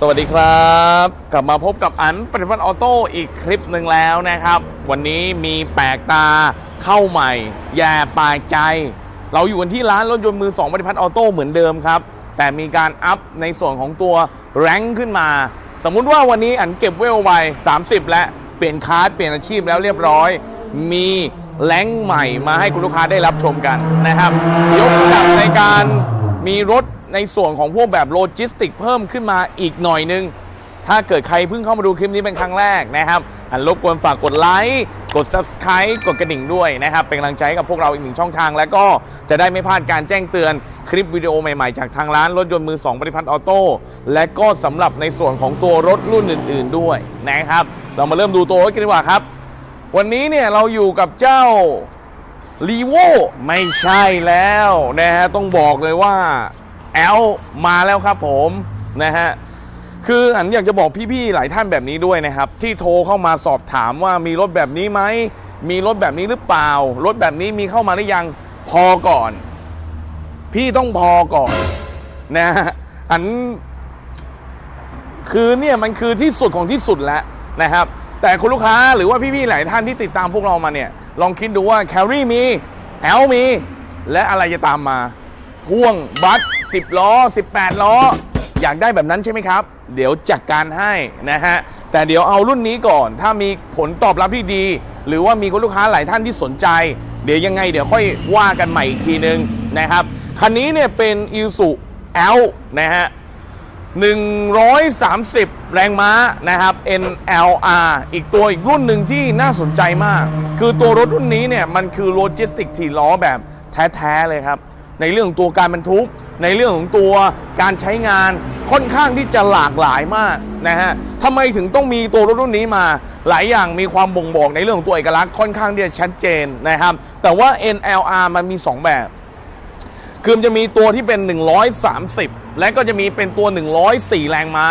สวัสดีครับ กลับมาพบกับอันปฏิพัฒน์ออโต้อีกคลิปหนึ่งแล้วนะครับ วันนี้มีแปลกตาเข้าใหม่แย่ปลายใจ เราอยู่กันที่ร้านรถยนต์มือ2ปฏิพัฒน์ออโต้เหมือนเดิมครับ แต่มีการอัพในส่วนของตัวแรงขึ้นมา สมมุติว่าวันนี้อันเก็บเวลไว้ 30 และเปลี่ยนคาร์ดเปลี่ยนอาชีพแล้วเรียบร้อย มีแรงใหม่มาให้คุณลูกค้าได้รับชมกันนะครับยกระดับในการมีรถ ในส่วนของพวกแบบโลจิสติกเพิ่มขึ้นมาอีกหน่อยนึง ถ้าเกิดใครเพิ่งเข้ามาดูคลิปนี้เป็นครั้งแรกนะครับอันรบกวนฝากกดไลค์กด Subscribe กดกระดิ่งด้วยนะครับ เป็นกำลังใจให้กับพวกเราอีกหนึ่งช่องทาง แล้วก็จะได้ไม่พลาดการแจ้งเตือนคลิปวิดีโอใหม่ๆ จากทางร้านรถยนต์มือ2ปฏิพัฒน์ออโต้และก็สำหรับในส่วนของตัวรถรุ่นอื่น ๆ ด้วยนะครับ เรามาเริ่มดูตัวรถกันดีกว่าครับ วันนี้เนี่ยเราอยู่กับเจ้ารีโวไม่ใช่แล้วนะฮะต้องบอกเลยว่า แอลมาแล้วครับผมนะฮะคืออันอยากจะบอกพี่ๆหลายท่านแบบนี้ด้วยนะครับ ที่โทรเข้ามาสอบถามว่ามีรถแบบนี้ไหมมีรถแบบนี้หรือเปล่า รถแบบนี้มีเข้ามาหรือยังพอก่อน พี่ต้องพอก่อนนะฮะอันคือเนี่ยมันคือที่สุดของที่สุดแล้วนะครับ แต่คุณลูกค้าหรือว่าพี่ๆหลายท่านที่ติดตามพวกเรามาเนี่ย ลองคิดดูว่าแครี่มีแอลมี และอะไรจะตามมา พ่วงบัส10 ล้อ 18 ล้อ อยากได้แบบนั้นใช่ไหมครับ เดี๋ยวจัดการให้นะฮะ แต่เดี๋ยวเอารุ่นนี้ก่อน ถ้ามีผลตอบรับที่ดี หรือว่ามีคุณลูกค้าหลายท่านที่สนใจ เดี๋ยวยังไงเดี๋ยวค่อยว่ากันใหม่อีกทีนึงนะครับ คันนี้เนี่ยเป็น i s u L นะฮะ130 แรงม้านะครับ NLR อีกตัวอีกรุ่นหนึ่งที่น่าสนใจมาก คือตัวรถรุ่นนี้เนี่ย มันคือโลจิสติกที่ล้อแบบแท้ ๆ เลยครับ ในเรื่องของตัวการบรรทุก ในเรื่องของตัวการใช้งานค่อนข้างที่จะหลากหลายมากนะฮะทำไมถึงต้องมีตัวรถรุ่นนี้มา หลายอย่างมีความบ่งบอกในเรื่องของตัวเอกลักษณ์ค่อนข้างที่จะชัดเจนนะครับ แต่ว่า NLR มันมี 2 แบบ คือจะมีตัวที่เป็น 130 และก็จะมีเป็นตัว 104 แรงม้า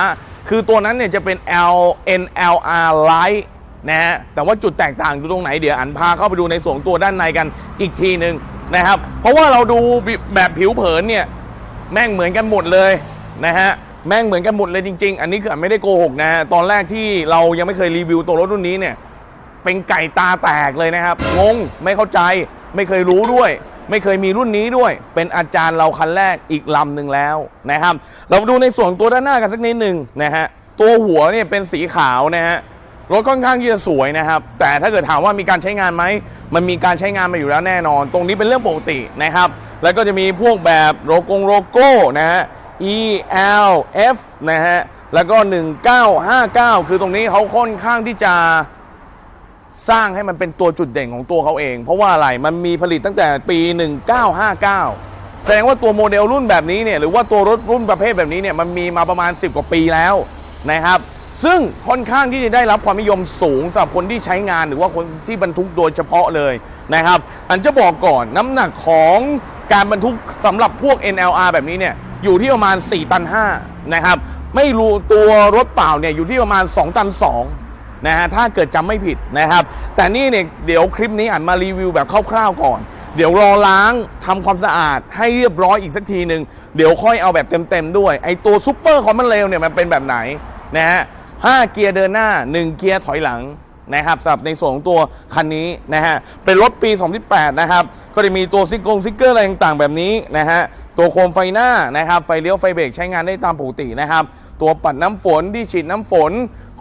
คือตัวนั้นเนี่ยจะเป็น L NLR Light นะฮะแต่ว่าจุดแตกต่างอยู่ตรงไหนเดี๋ยวอันพาเข้าไปดูในส่วนของตัวด้านในกันอีกทีหนึ่ง นะครับ เพราะว่าเราดูแบบผิวเผินเนี่ยแม่งเหมือนกันหมดเลยนะฮะแม่งเหมือนกันหมดเลยจริง ๆ อันนี้คือไม่ได้โกหกนะฮะตอนแรกที่เรายังไม่เคยรีวิวตัวรถรุ่นนี้เนี่ยเป็นไก่ตาแตกเลยนะครับงงไม่เข้าใจไม่เคยรู้ด้วย ไม่เคยมีรุ่นนี้ด้วย เป็นอาจารย์เราคันแรกอีกลำหนึ่งแล้วนะครับ เรามาดูในส่วนตัวด้านหน้ากันสักนิดหนึ่งนะฮะตัวหัวเนี่ยเป็นสีขาวนะฮะ รถค่อนข้างที่จะสวยนะครับ แต่ถ้าเกิดถามว่ามีการใช้งานไหม มันมีการใช้งานมาอยู่แล้วแน่นอน ตรงนี้เป็นเรื่องปกตินะครับ แล้วก็จะมีพวกแบบโลโก้โลโก้นะฮะ E L F นะฮะ แล้วก็ 1959 คือตรงนี้เขาค่อนข้างที่จะสร้างให้มันเป็นตัวจุดเด่นของตัวเขาเอง เพราะว่าอะไร มันมีผลิตตั้งแต่ปี 1959 แสดงว่าตัวโมเดลรุ่นแบบนี้เนี่ย หรือว่าตัวรถรุ่นประเภทแบบนี้เนี่ย มันมีมาประมาณ 10 กว่าปีแล้วนะครับ ซึ่งค่อนข้างที่จะได้รับความนิยมสูงสำหรับคนที่ใช้งานหรือว่าคนที่บรรทุกโดยเฉพาะเลยนะครับอันจะบอกก่อนน้ำหนักของการบรรทุกสำหรับพวก NLR แบบนี้เนี่ยอยู่ที่ประมาณ 4 ตัน5นะครับไม่รู้ตัวรถเปล่าเนี่ยอยู่ที่ประมาณ 2 ตัน2นะฮะถ้าเกิดจำไม่ผิดนะครับ แต่นี่เนี่ยเดี๋ยวคลิปนี้อ่านมารีวิวแบบคร่าวๆก่อนเดี๋ยวรอล้างทำความสะอาดให้เรียบร้อยอีกสักทีหนึ่งเดี๋ยวค่อยเอาแบบเต็มๆด้วย ไอตัวซุปเปอร์คอมมันเรลเนี่ยมันเป็นแบบไหนนะฮะ ห้าเกียร์เดินหน้า 1 เกียร์ถอยหลังนะครับสำหรับในส่วนของตัวคันนี้นะฮะเป็นรถปี 2018 นะครับ ก็จะมีตัวซิกกงซิกเกอร์อะไรต่างๆแบบนี้นะฮะตัวโคมไฟหน้านะครับ ไฟเลี้ยวไฟเบรกใช้งานได้ตามปกตินะครับ ตัวปัดน้ำฝนที่ฉีดน้ำฝน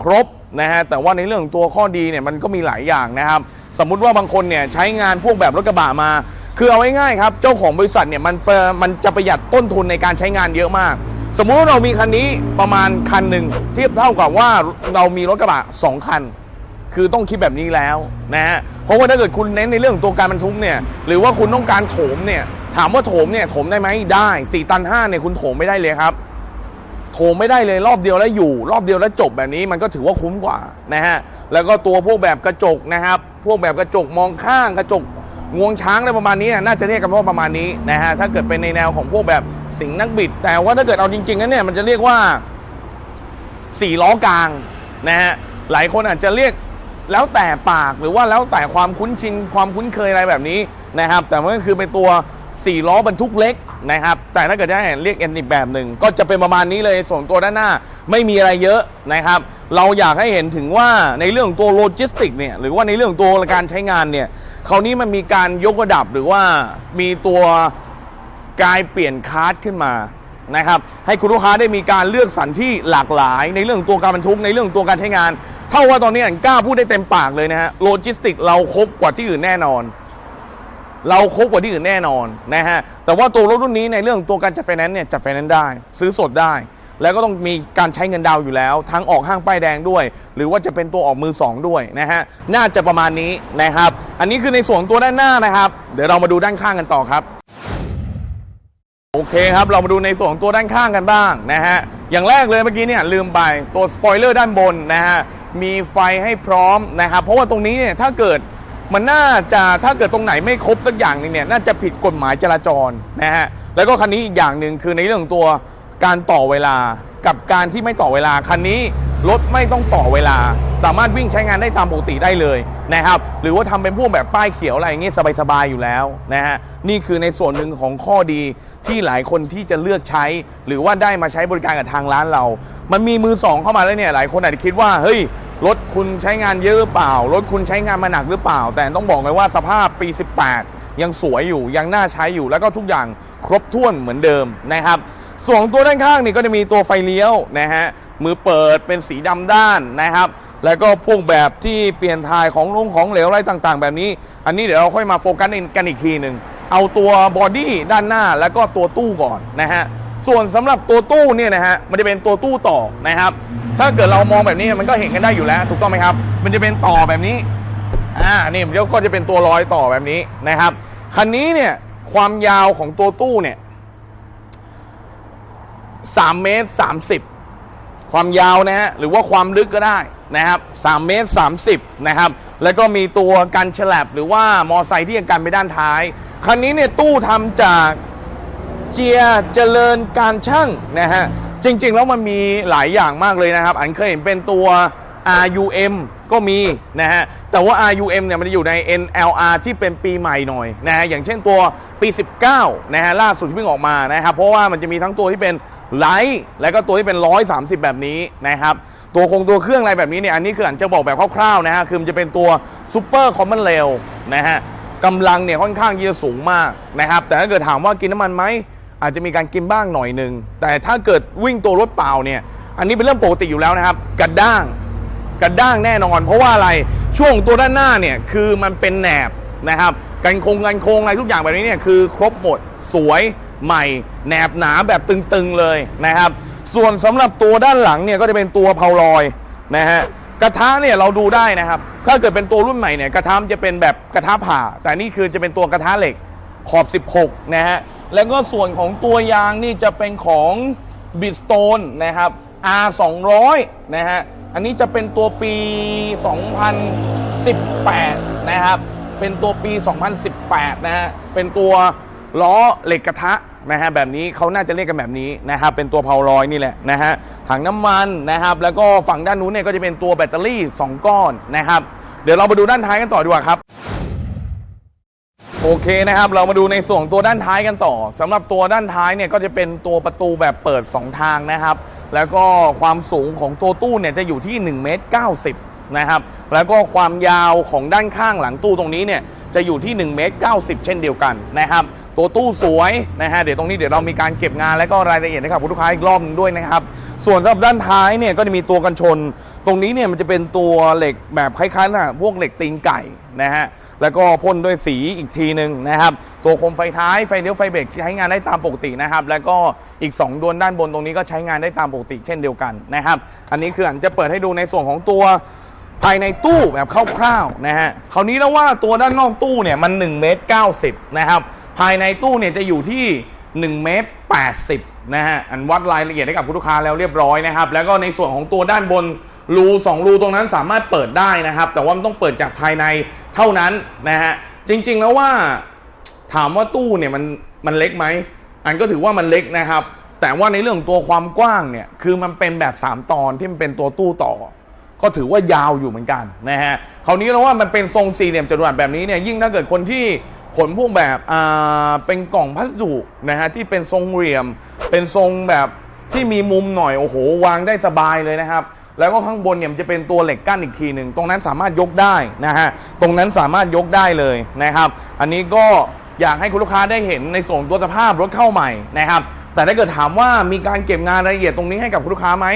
ครบนะฮะแต่ว่าในเรื่องของตัวข้อดีเนี่ยมันก็มีหลายอย่างนะครับ สมมุติว่าบางคนเนี่ยใช้งานพวกแบบรถกระบะมา คือเอาง่ายๆครับเจ้าของบริษัทเนี่ยมันมันจะประหยัดต้นทุนในการใช้งานเยอะมาก สมมุติว่าเรามีคันนี้ประมาณคันหนึ่งเทียบเท่ากับว่าเรามีรถกระบะสองคัน คือต้องคิดแบบนี้แล้วนะฮะเพราะว่าถ้าเกิดคุณเน้นในเรื่องของตัวการบรรทุกเนี่ยหรือว่าคุณต้องการโถมเนี่ยถามว่าโถมเนี่ยโถมได้ไหมได้4ตัน5เนี่ยคุณโถมไม่ได้เลยครับ โถมไม่ได้เลยรอบเดียวแล้วอยู่ รอบเดียวแล้วจบแบบนี้มันก็ถือว่าคุ้มกว่านะฮะแล้วก็ตัวพวกแบบกระจกนะครับ พวกแบบกระจกมองข้างกระจก งวงช้างอะไรประมาณนี้น่าจะเรียกกันว่าประมาณนี้นะฮะถ้าเกิดเป็นในแนวของพวกแบบสิงหนักบิด แต่ว่าถ้าเกิดเอาจริงๆนั้นเนี่ยมันจะเรียกว่าสี่ล้อกลางนะฮะหลายคนอาจจะเรียกแล้วแต่ปากหรือว่าแล้วแต่ความคุ้นชินความคุ้นเคยอะไรแบบนี้นะครับ แต่มันก็คือเป็นตัว4ล้อบรรทุกเล็กนะครับ แต่ถ้าเกิดจะให้เรียก N อีกแบบหนึ่งก็จะเป็นประมาณนี้เลยส่วนตัวด้านหน้าไม่มีอะไรเยอะนะครับ เราอยากให้เห็นถึงว่าในเรื่องตัวโลจิสติกเนี่ยหรือว่าในเรื่องตัวการใช้งานเนี่ย คราวนี้มันมีการยกระดับหรือว่ามีตัวกายเปลี่ยนคาร์ดขึ้นมานะครับ ให้คุณลูกค้าได้มีการเลือกสรรที่หลากหลาย ในเรื่องตัวการบรรทุกในเรื่องตัวการใช้งาน เท่าว่าตอนนี้อันกล้าพูดได้เต็มปากเลยนะฮะโลจิสติกเราครบกว่าที่อื่นแน่นอน เราครบกว่าที่อื่นแน่นอนนะฮะแต่ว่าตัวรถรุ่นนี้ในเรื่องตัวการจัดไฟแนนซ์เนี่ยจัดไฟแนนซ์ได้ ซื้อสดได้ แล้วก็ต้องมีการใช้เงินดาวน์อยู่แล้ว ทั้งออกห้างป้ายแดงด้วย หรือว่าจะเป็นตัวออกมือสองด้วยนะฮะน่าจะประมาณนี้นะครับ อันนี้คือในส่วนตัวด้านหน้านะครับ เดี๋ยวเรามาดูด้านข้างกันต่อครับ โอเคครับเรามาดูในส่วนของตัวด้านข้างกันบ้างนะฮะอย่างแรกเลยเมื่อกี้เนี่ยลืมไปตัวสปอยเลอร์ด้านบนนะฮะมีไฟให้พร้อมนะครับเพราะว่าตรงนี้เนี่ยถ้าเกิดมันน่าจะถ้าเกิดตรงไหนไม่ครบสักอย่างหนึงเนี่ยน่าจะผิดกฎหมายจราจรนะฮะแล้วก็คันนี้อีกอย่างหนึ่งคือในเรื่องของตัวการต่อเวลากับการที่ไม่ต่อเวลาคันนี้ รถไม่ต้องต่อเวลา สามารถวิ่งใช้งานได้ตามปกติได้เลยนะครับ หรือว่าทำเป็นพวกแบบป้ายเขียวอะไรอย่างงี้สบายๆอยู่แล้วนะฮะ นี่คือในส่วนหนึ่งของข้อดีที่หลายคนที่จะเลือกใช้ หรือว่าได้มาใช้บริการกับทางร้านเรา มันมีมือสองเข้ามาแล้วเนี่ย หลายคนอาจจะคิดว่า เฮ้ยรถคุณใช้งานเยอะหรือเปล่า รถคุณใช้งานมาหนักหรือเปล่า แต่ต้องบอกเลยว่าสภาพปี 18 ยังสวยอยู่ ยังน่าใช้อยู่ แล้วก็ทุกอย่างครบถ้วนเหมือนเดิมนะครับ ส่วนตัวด้านข้างนี่ก็จะมีตัวไฟเลี้ยวนะฮะมือเปิดเป็นสีดำด้านนะครับ แล้วก็พวกแบบที่เปลี่ยนถ่ายของลงของเหลวอะไรต่างๆ แบบนี้ อันนี้เดี๋ยวเราค่อยมาโฟกัสกันอีกทีหนึ่งเอาตัวบอดี้ด้านหน้าแล้วก็ตัวตู้ก่อนนะฮะส่วนสำหรับตัวตู้เนี่ยนะฮะมันจะเป็นตัวตู้ต่อนะครับ ถ้าเกิดเรามองแบบนี้มันก็เห็นกันได้อยู่แล้ว ถูกต้องไหมครับ มันจะเป็นต่อแบบนี้อ่านี่มันก็จะเป็นตัวรอยต่อแบบนี้นะครับคันนี้เนี่ยความยาวของตัวตู้เนี่ย 3เมตร30 ความยาวนะฮะหรือว่าความลึกก็ได้นะครับ3เมตร30นะครับแล้วก็มีตัวกันฉลับหรือว่ามอไซค์ที่ยังกันไปด้านท้าย คันนี้เนี่ยตู้ทำจากเจียเจริญการช่างนะฮะจริง ๆ แล้วมันมีหลายอย่างมากเลยนะครับ อันเคยเห็นเป็นตัว RUM ก็มีนะฮะ แต่ว่า RUM เนี่ยมันจะอยู่ใน NLR ที่เป็นปีใหม่หน่อยนะฮะ อย่างเช่นตัวปี 19 นะฮะ ล่าสุดที่เพิ่งออกมานะครับ เพราะว่ามันจะมีทั้งตัวที่เป็น ไลท์แล้วก็ตัวที่เป็น 130 แบบนี้นะครับ ตัวคงตัวเครื่องอะไรแบบนี้เนี่ย อันนี้คืออันจะบอกแบบคร่าวๆนะฮะ คือมันจะเป็นตัว Super Common Rail นะฮะกำลังเนี่ยค่อนข้างที่จะสูงมากนะครับ แต่ถ้าเกิดถามว่ากินน้ำมันไหม อาจจะมีการกินบ้างหน่อยหนึ่ง แต่ถ้าเกิดวิ่งตัวรถเปล่าเนี่ย อันนี้เป็นเรื่องปกติอยู่แล้วนะครับ กระด้าง กระด้างแน่นอน เพราะว่าอะไร ช่วงตัวด้านหน้าเนี่ยคือมันเป็นแหนบนะครับ กันโครงกันโครงอะไรทุกอย่างแบบนี้เนี่ยคือครบหมด สวย ใหม่แหนบหนาแบบตึงๆเลยนะครับ ส่วนสำหรับตัวด้านหลังเนี่ยก็จะเป็นตัวเพาลอยนะฮะกระทะเนี่ยเราดูได้นะครับ ถ้าเกิดเป็นตัวรุ่นใหม่เนี่ยกระทะจะเป็นแบบกระทะผ่า แต่นี่คือจะเป็นตัวกระทะเหล็กขอบ 16 นะฮะ แล้วก็ส่วนของตัวยางนี่จะเป็นของบิสโตนนะครับ R 200นะฮะ อันนี้จะเป็นตัวปี 2018 นะครับ เป็นตัวปี 2018 นะฮะ เป็นตัว ล้อเหล็กกระทะนะฮะแบบนี้เขาน่าจะเรียกกันแบบนี้นะครับเป็นตัวเพาลอยนี่แหละนะฮะถังน้ำมันนะครับแล้วก็ฝั่งด้านนู้นเนี่ยก็จะเป็นตัวแบตเตอรี่ 2 ก้อนนะครับ เดี๋ยวเรามาดูด้านท้ายกันต่อดีกว่าครับโอเคนะครับ เรามาดูในส่วนตัวด้านท้ายกันต่อสำหรับตัวด้านท้ายเนี่ยก็จะเป็นตัวประตูแบบเปิด 2 ทางนะครับ แล้วก็ความสูงของตัวตู้เนี่ยจะอยู่ที่1เมตร90นะครับแล้วก็ความยาวของด้านข้างหลังตู้ตรงนี้เนี่ยจะอยู่ที่1เมตร90 เช่นเดียวกันนะครับ ตัวตู้สวยนะฮะเดี๋ยวตรงนี้เดี๋ยวเรามีการเก็บงานและก็รายละเอียดให้กับคุณลูกค้าอีกรอบหนึงด้วยนะครับ ส่วนสำหรับด้านท้ายเนี่ยก็จะมีตัวกันชน ตรงนี้เนี่ยมันจะเป็นตัวเหล็กแบบคล้ายๆนะพวกเหล็กตีนไก่นะฮะแล้วก็พ่นด้วยสีอีกทีหนึ่งนะครับ ตัวโคมไฟท้ายไฟเลี้ยวไฟเบรกใช้งานได้ตามปกตินะครับ แล้วก็อีก 2 ดวงด้านบนตรงนี้ก็ใช้งานได้ตามปกติเช่นเดียวกันนะครับ อันนี้คืออันจะเปิดให้ดูในส่วนของตัวภายในตู้แบบคร่าวๆนะฮะคราวนี้แล้วว่าตัวด้านนอกตู้เนี่ยมัน1เมตร90นะครับ ภายในตู้เนี่ยจะอยู่ที่1เมตร80นะฮะอันวัดรายละเอียดให้กับคุณลูกค้าแล้วเรียบร้อยนะครับ แล้วก็ในส่วนของตัวด้านบนรู2รูตรงนั้นสามารถเปิดได้นะครับ แต่ว่ามันต้องเปิดจากภายในเท่านั้นนะฮะจริงๆแล้วว่าถามว่าตู้เนี่ยมันมันเล็กไหมอันก็ถือว่ามันเล็กนะครับ แต่ว่าในเรื่องของตัวความกว้างเนี่ยคือมันเป็นแบบ 3 ตอนที่มันเป็นตัวตู้ต่อ ก็ถือว่ายาวอยู่เหมือนกันนะฮะคราวนี้เราว่ามันเป็นทรงสี่เหลี่ยมจัตุรัสแบบนี้เนี่ยยิ่งถ้าเกิดคนที่ ขนพวกแบบอ่าเป็นกล่องพัสดุนะฮะที่เป็นทรงเหลี่ยม เป็นทรงแบบที่มีมุมหน่อยโอ้โหวางได้สบายเลยนะครับ แล้วก็ข้างบนเนี่ยจะเป็นตัวเหล็กกั้นอีกทีหนึ่งตรงนั้นสามารถยกได้นะฮะตรงนั้นสามารถยกได้เลยนะครับ อันนี้ก็อยากให้คุณลูกค้าได้เห็นในส่วนตัวสภาพรถเข้าใหม่นะครับ แต่ถ้าเกิดถามว่ามีการเก็บงานรายละเอียดตรงนี้ให้กับคุณลูกค้าไหม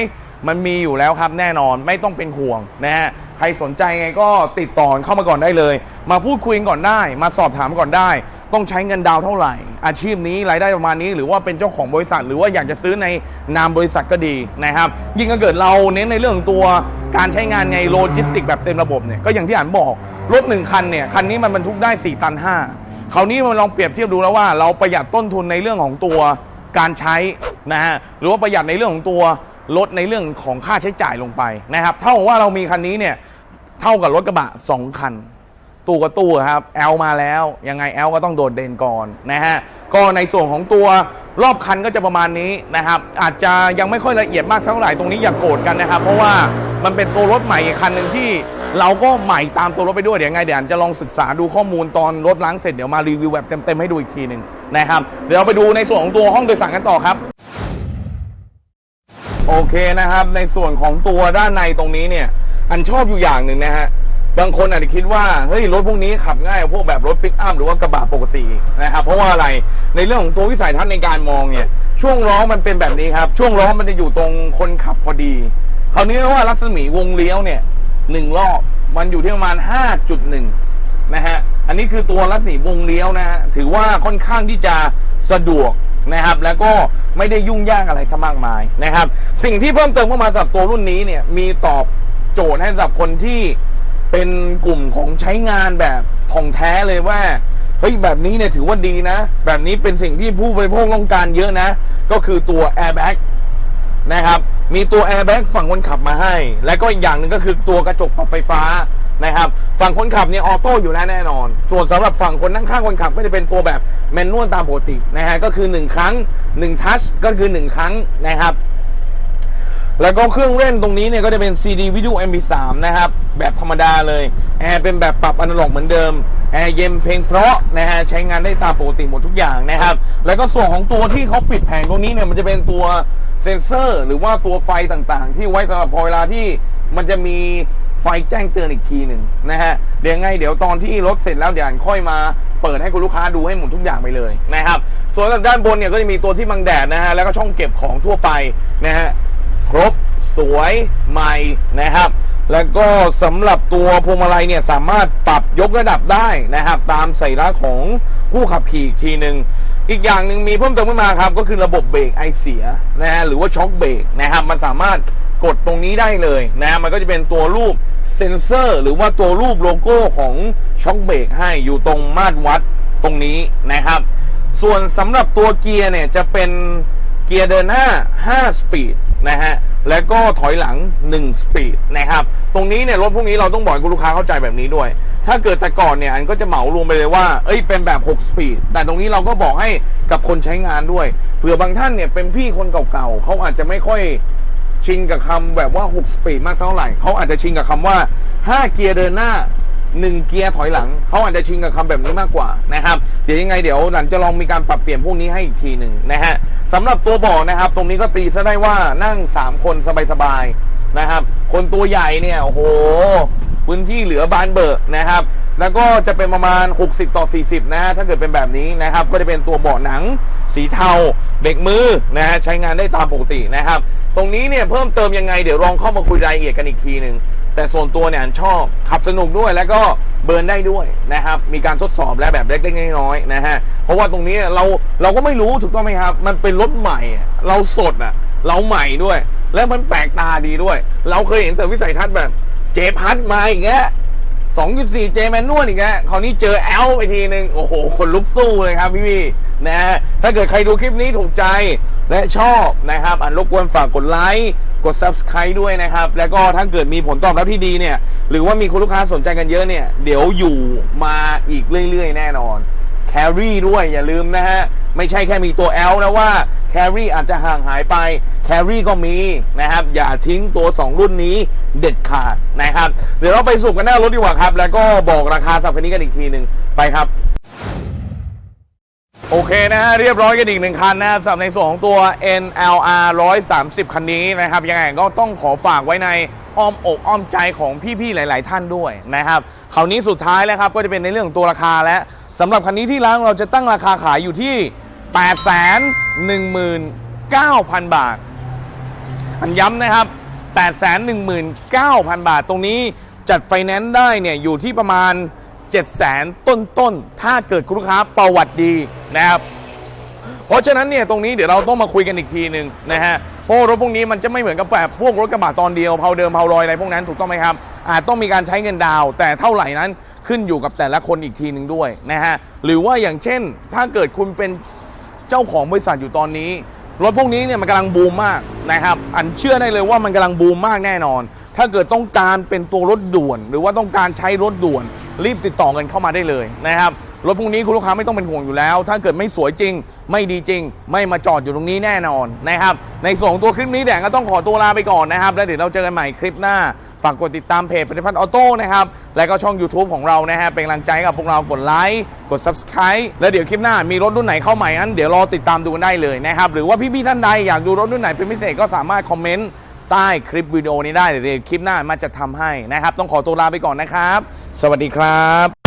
มันมีอยู่แล้วครับแน่นอนไม่ต้องเป็นห่วงนะฮะ ใครสนใจไงก็ติดต่อเข้ามาก่อนได้เลย มาพูดคุยกันก่อนได้ มาสอบถามก่อนได้ ต้องใช้เงินดาวเท่าไหร่ อาชีพนี้รายได้ประมาณนี้ หรือว่าเป็นเจ้าของบริษัท หรือว่าอยากจะซื้อในนามบริษัทก็ดีนะครับ ยิ่งถ้าเกิดเราเน้นในเรื่องตัวการใช้งานไงโลจิสติกแบบเต็มระบบเนี่ยก็อย่างที่อ่านบอกรถหนึ่งคันเนี่ยคันนี้มันบรรทุกได้4ตัน5คราวนี้มันลองเปรียบเทียบดูแล้วว่าเราประหยัดต้นทุนในเรื่องของตัวการใช้นะฮะหรือว่าประหยัดในเรื่องของตัว ลดในเรื่องของค่าใช้จ่ายลงไปนะครับ เท่ากับว่าเรามีคันนี้เนี่ยเท่ากับรถกระบะ 2 คัน ตู้กับตู้ครับแอลมาแล้ว ยังไงแอลก็ต้องโดดเด่นก่อนนะฮะก็ในส่วนของตัวรอบคันก็จะประมาณนี้นะครับ อาจจะยังไม่ค่อยละเอียดมากเท่าไหร่ตรงนี้อย่ากโกรธกันนะครับ เพราะว่ามันเป็นตัวรถใหม่อีกคันหนึ่งที่เราก็ใหม่ตามตัวรถไปด้วยเดี๋ยวยังไงเดี๋ยวจะลองศึกษาดูข้อมูลตอนรถล้างเสร็จเดี๋ยวมารีวิวแบบเต็มๆให้ดูอีกทีหนึ่งนะครับเดี๋ยวเราไปดูในส่วนของตัวห้องโดยสารกันต่อครับ โอเคนะครับ ในส่วนของตัวด้านในตรงนี้เนี่ย อันชอบอยู่อย่างหนึ่งนะฮะบางคนอาจจะคิดว่าเฮ้ยรถพวกนี้ขับง่ายพวกแบบรถปิกอัพหรือว่ากระบะปกตินะครับเพราะว่าอะไรในเรื่องของตัววิสัยทัศน์ในการมองเนี่ย ช่วงล้อมันเป็นแบบนี้ครับ ช่วงล้อมันจะอยู่ตรงคนขับพอดี คราวนี้ว่ารัศมีวงเลี้ยวเนี่ยหนึ่งรอบมันอยู่ที่ประมาณ 5.1 นะฮะ อันนี้คือตัวรัศมีวงเลี้ยวนะฮะถือว่าค่อนข้างที่จะสะดวก นะครับ แล้วก็ไม่ได้ยุ่งยากอะไรซะมากมายนะครับ สิ่งที่เพิ่มเติมเข้ามาสำหรับตัวรุ่นนี้เนี่ยมีตอบโจทย์ให้สำหรับคนที่เป็นกลุ่มของใช้งานแบบท่องแท้เลยว่าเฮ้ยแบบนี้เนี่ยถือว่าดีนะ แบบนี้เป็นสิ่งที่ผู้บริโภคต้องการเยอะนะ ก็คือตัว airbag นะครับ มีตัวแอร์แบกฝั่งคนขับมาให้ และก็อีกอย่างหนึ่งก็คือตัวกระจกปรับไฟฟ้า นะครับ ฝั่งคนขับเนี่ยออโต้อยู่แล้วแน่นอน ส่วนสำหรับฝั่งคนนั่งข้างคนขับก็จะเป็นตัวแบบแมนนวลตามปกตินะฮะก็คือ 1 ครั้ง1ทัชก็คือ 1 ครั้งนะครับ แล้วก็เครื่องเล่นตรงนี้เนี่ยก็จะเป็น CD Video MP3 นะครับ แบบธรรมดาเลยแอร์เป็นแบบปรับอนาล็อกเหมือนเดิมแอร์เย็นเพลงเพราะนะฮะใช้งานได้ตามปกติหมดทุกอย่างนะครับ แล้วก็ส่วนของตัวที่เขาปิดแผงตรงนี้เนี่ยมันจะเป็นตัวเซ็นเซอร์ หรือว่าตัวไฟต่างๆ ที่ไว้สำหรับพอเวลาที่มันจะมี ไฟแจ้งเตือนอีกทีหนึ่งนะฮะเดี๋ยวไงเดี๋ยวตอนที่รถเสร็จแล้วเดี๋ยวอันค่อยมาเปิดให้คุณลูกค้าดูให้หมดทุกอย่างไปเลยนะครับ ส่วนด้านบนเนี่ยก็จะมีตัวที่บังแดดนะฮะแล้วก็ช่องเก็บของทั่วไปนะฮะครบสวยใหม่นะครับ แล้วก็สำหรับตัวพวงมาลัยเนี่ยสามารถปรับยกระดับได้นะครับ ตามใส่รักของผู้ขับขี่อีกทีหนึ่งอีกอย่างหนึ่งมีเพิ่มเติมขึ้นมาครับ ก็คือระบบเบรกไอเสียนะฮะหรือว่าช็อคเบรกนะครับมันสามารถ กดตรงนี้ได้เลยนะมันก็จะเป็นตัวรูปเซ็นเซอร์ หรือว่าตัวรูปโลโก้ของช็อคเบรกให้อยู่ตรงมาตรวัดตรงนี้นะครับ ส่วนสำหรับตัวเกียร์เนี่ยจะเป็นเกียร์เดินหน้า 5 สปีดนะฮะแล้วก็ถอยหลัง 1 สปีดนะครับ ตรงนี้เนี่ยรถพวกนี้เราต้องบอกให้ลูกค้าเข้าใจแบบนี้ด้วย ถ้าเกิดแต่ก่อนเนี่ยอันก็จะเหมารวมไปเลยว่า เอ้ยเป็นแบบ 6 สปีด แต่ตรงนี้เราก็บอกให้กับคนใช้งานด้วย เผื่อบางท่านเนี่ยเป็นพี่คนเก่าๆเขาอาจจะไม่ค่อย ชินกับคำแบบว่า 6 สปีดมากเท่าไหร่ เขาอาจจะชินกับคำว่า 5 เกียร์เดินหน้าหนึ่งเกียร์ถอยหลัง เขาอาจจะชินกับคำแบบนี้มากกว่านะครับ เดี๋ยวยังไงเดี๋ยวหลังจะลองมีการปรับเปลี่ยนพวกนี้ให้อีกทีหนึ่งนะฮะสำหรับตัวเบาะนะครับ ตรงนี้ก็ตีซะได้ว่านั่ง 3 คนสบายๆนะครับ คนตัวใหญ่เนี่ยโอ้โหพื้นที่เหลือบานเบอร์นะครับ แล้วก็จะเป็นประมาณ 60 ต่อ 40 นะฮะ ถ้าเกิดเป็นแบบนี้นะครับ ก็จะเป็นตัวเบาะหนัง สีเทา เบรกมือนะฮะ ใช้งานได้ตามปกตินะครับ ตรงนี้เนี่ยเพิ่มเติมยังไง เดี๋ยวลองเข้ามาคุยรายละเอียดกันอีกทีหนึ่ง แต่ส่วนตัวเนี่ยชอบ ขับสนุกด้วย แล้วก็เบิร์นได้ด้วยนะครับ มีการทดสอบแล้วแบบเล็กๆน้อยๆนะฮะ เพราะว่าตรงนี้เราเราก็ไม่รู้ถูกต้องไหมครับ มันเป็นรถใหม่ เราสดอะ เราใหม่ด้วย แล้วมันแปลกตาดีด้วย เราเคยเห็นแต่วิสัยทัศน์แบบเจพัดมาอย่างเงี้ย 2.4เจแมนนวลอีกแล้วคราวนี้เจอแอลไปทีหนึ่งโอ้โห คนลุกสู้เลยครับพี่พี่นะฮะถ้าเกิดใครดูคลิปนี้ถูกใจและชอบนะครับ อันรบกวนฝากกดไลค์กด Subscribe ด้วยนะครับ แล้วก็ถ้าเกิดมีผลตอบรับที่ดีเนี่ย หรือว่ามีคุณลูกค้าสนใจกันเยอะเนี่ย เดี๋ยวอยู่มาอีกเรื่อย ๆ แน่นอน แครี่ด้วยอย่าลืมนะฮะ ไม่ใช่แค่มีตัว L นะว่าแครี่อาจจะห่างหายไปแครี่ก็มีนะครับ อย่าทิ้งตัว 2 รุ่นนี้เด็ดขาดนะครับ เดี๋ยวเราไปสุ่มกันหน้ารถดีกว่าครับ แล้วก็บอกราคาสับคันนี้กันอีกทีหนึ่งไปครับโอเคนะฮะเรียบร้อยกันอีกหนึ่งคันนะครับสำหรับในส่วนของตัว NLR 130 คันนี้นะครับยังไงก็ต้องขอฝากไว้ในอ้อมอกอ้อมใจของพี่ๆหลาย ๆ ท่านด้วยนะครับคราวนี้สุดท้ายแล้วครับก็จะเป็นในเรื่องของตัวราคาแล้ว สำหรับคันนี้ที่ร้านเราจะตั้งราคาขายอยู่ที่ 819,000 บาทอันย้ำนะครับ 819,000 บาท ตรงนี้จัดไฟแนนซ์ได้เนี่ยอยู่ที่ประมาณ 700,000 ต้นต้นๆถ้าเกิดคุณลูกค้าประวัติดีนะครับเพราะฉะนั้นเนี่ยตรงนี้เดี๋ยวเราต้องมาคุยกันอีกทีหนึ่งนะฮะเพราะรถพวกนี้มันจะไม่เหมือนกับแบบพวกรถกระบะตอนเดียวเผาเดิมเผาลอยอะไรพวกนั้นถูกต้องไหมครับอาจต้องมีการใช้เงินดาวแต่เท่าไหร่นั้น ขึ้นอยู่กับแต่ละคนอีกทีหนึ่งด้วยนะฮะหรือว่าอย่างเช่น ถ้าเกิดคุณเป็นเจ้าของบริษัทอยู่ตอนนี้รถพวกนี้เนี่ยมันกำลังบูมมากนะครับ อันเชื่อได้เลยว่ามันกำลังบูมมากแน่นอน ถ้าเกิดต้องการเป็นตัวรถด่วน หรือว่าต้องการใช้รถด่วน รีบติดต่อกันเข้ามาได้เลยนะครับ รถพวกนี้คุณลูกค้าไม่ต้องเป็นห่วงอยู่แล้ว ถ้าเกิดไม่สวยจริง ไม่ดีจริง ไม่มาจอดอยู่ตรงนี้แน่นอนนะครับ ในส่วนของตัวคลิปนี้แดงก็ต้องขอตัวลาไปก่อนนะครับ แล้วเดี๋ยวเราเจอกันใหม่คลิปหน้า ฝากกดติดตามเพจปฏิพัฒน์ออโต้นะครับ และก็ช่อง YouTube ของเรานะฮะ เป็นกำลังใจกับพวกเรา กดไลค์ กด Subscribe แล้วเดี๋ยวคลิปหน้ามีรถรุ่นไหนเข้าใหม่นั้น เดี๋ยวรอติดตามดูกันได้เลยนะครับ หรือว่าพี่ๆท่านใดอยากดูรถรุ่นไหนเป็นพิเศษก็สามารถคอมเมนต์ใต้คลิปวิดีโอนี้ได้เดี๋ยวคลิปหน้ามาจะทำให้นะครับ ต้องขอตัวลาไปก่อนนะครับ สวัสดีครับ